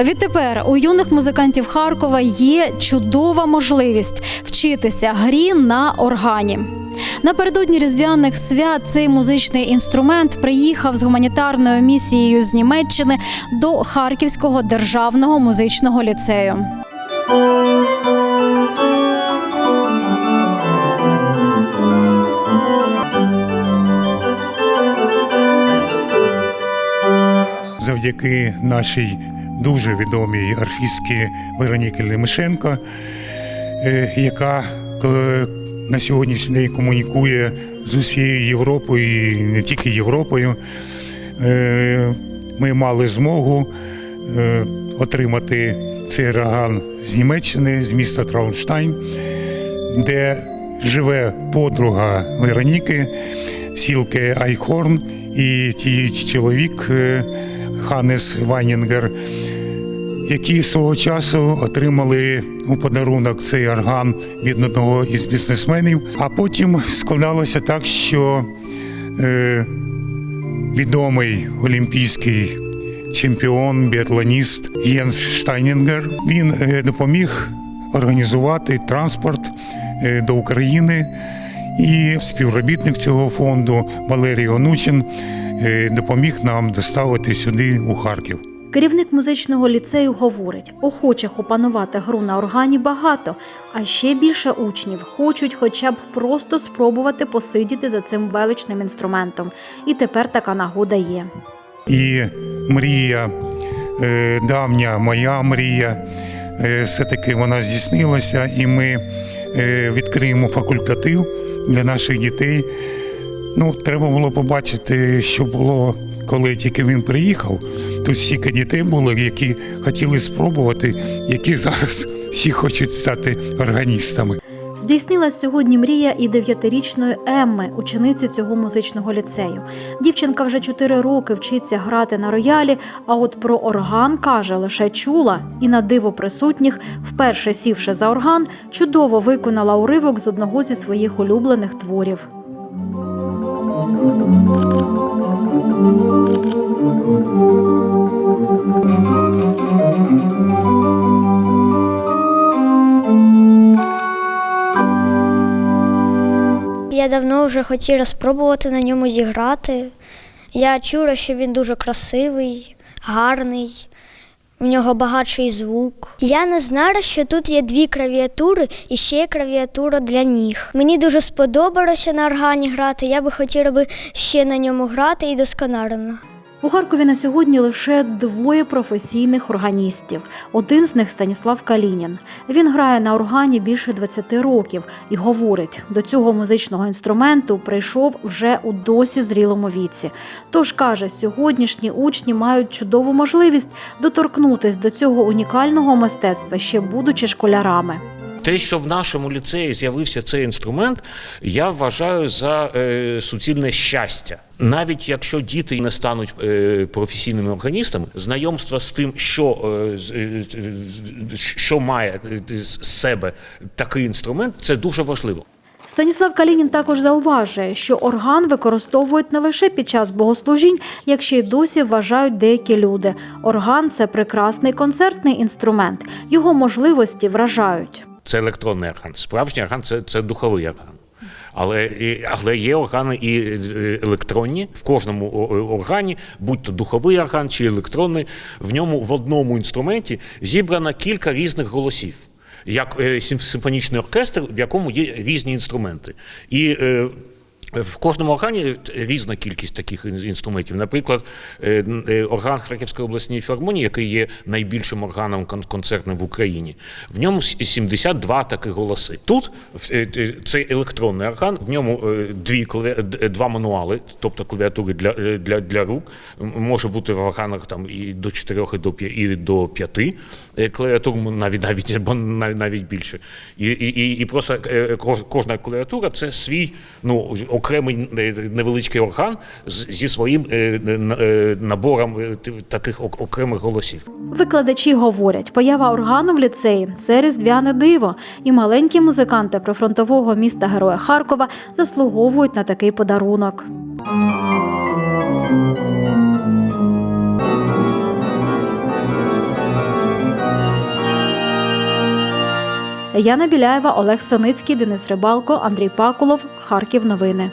Відтепер у юних музикантів Харкова є чудова можливість вчитися грі на органі. Напередодні різдвяних свят цей музичний інструмент приїхав з гуманітарною місією з Німеччини до Харківського державного музичного ліцею. завдяки нашій дуже відомій арфістці Вероніки Лемишенко, е, яка е, на сьогоднішній день комунікує з усією Європою і не тільки Європою. Е, Ми мали змогу отримати цей орган з Німеччини, з міста Траунштайн, де живе подруга Вероніки, сілки Айхорн, і ті чоловік Ханес Вайнінгер, які свого часу отримали у подарунок цей орган від одного із бізнесменів. А потім складалося так, що е, відомий олімпійський чемпіон, біатлоніст Єнс Штайнінгер, він е, допоміг організувати транспорт е, до України. І співробітник цього фонду Валерій Онучин е, допоміг нам доставити сюди у Харків. Керівник музичного ліцею говорить: охочих опанувати гру на органі багато, а ще більше учнів хочуть хоча б просто спробувати посидіти за цим величним інструментом. І тепер така нагода є. І мрія, е, давня моя мрія, е, все-таки вона здійснилася, і ми е, відкриємо факультатив для наших дітей. Ну, треба було побачити, що було, коли тільки він приїхав. Тут стільки дітей було, які хотіли спробувати, які зараз всі хочуть стати органістами. Здійснилась сьогодні мрія і дев'ятирічної Емми, учениці цього музичного ліцею. Дівчинка вже чотири роки вчиться грати на роялі, а от про орган каже, лише чула і на диво присутніх, вперше сівши за орган, чудово виконала уривок з одного зі своїх улюблених творів. Я давно вже хотіла спробувати на ньому зіграти. Я чула, що він дуже красивий, гарний, в нього багатший звук. Я не знала, що тут є дві клавіатури і ще є клавіатура для ніг. Мені дуже сподобалося на органі грати. Я би хотіла би ще на ньому грати і досконально. У Харкові на сьогодні лише двоє професійних органістів. Один з них Станіслав Калінін. Він грає на органі більше 20 років і говорить, до цього музичного інструменту прийшов вже у досі зрілому віці. Тож каже, сьогоднішні учні мають чудову можливість доторкнутись до цього унікального мистецтва, ще будучи школярами. Те, що в нашому ліцеї з'явився цей інструмент, я вважаю за е, суцільне щастя. Навіть якщо діти не стануть е, професійними органістами, знайомство з тим, що, е, е, що має з себе такий інструмент, це дуже важливо. Станіслав Калінін також зауважує, що орган використовують не лише під час богослужінь, як ще й досі вважають деякі люди. Орган це прекрасний концертний інструмент. Його можливості вражають. Це електронний орган. Справжній орган це, це духовий орган. Але, але є органи і е, електронні. В кожному органі, будь то духовий орган чи електронний, в ньому в одному інструменті зібрано кілька різних голосів. Як е, симфонічний оркестр, в якому є різні інструменти. І е, в кожному органі різна кількість таких інструментів. Наприклад, е, е, орган Харківської обласної філармонії, який є найбільшим органом концертним в Україні, в ньому с- 72 таких голоси. Тут е, цей електронний орган, в ньому дві два мануали, тобто клавіатури для, для, для рук. Може бути в органах там і до 4, і до 5, і до 5 клавіатур, навіть навіть або навіть, більше. І, і, і, просто кожна клавіатура це свій ну, окремий е, невеличкий орган зі своїм е, е, набором таких ок- окремих голосів. Викладачі говорять, поява органу в ліцеї це різдвяне диво, і маленькі музиканти прифронтового міста Героя Харкова заслуговують на такий подарунок. Яна Біляєва, Олег Саницький, Денис Рибалко, Андрій Пакулов. Харків. Новини.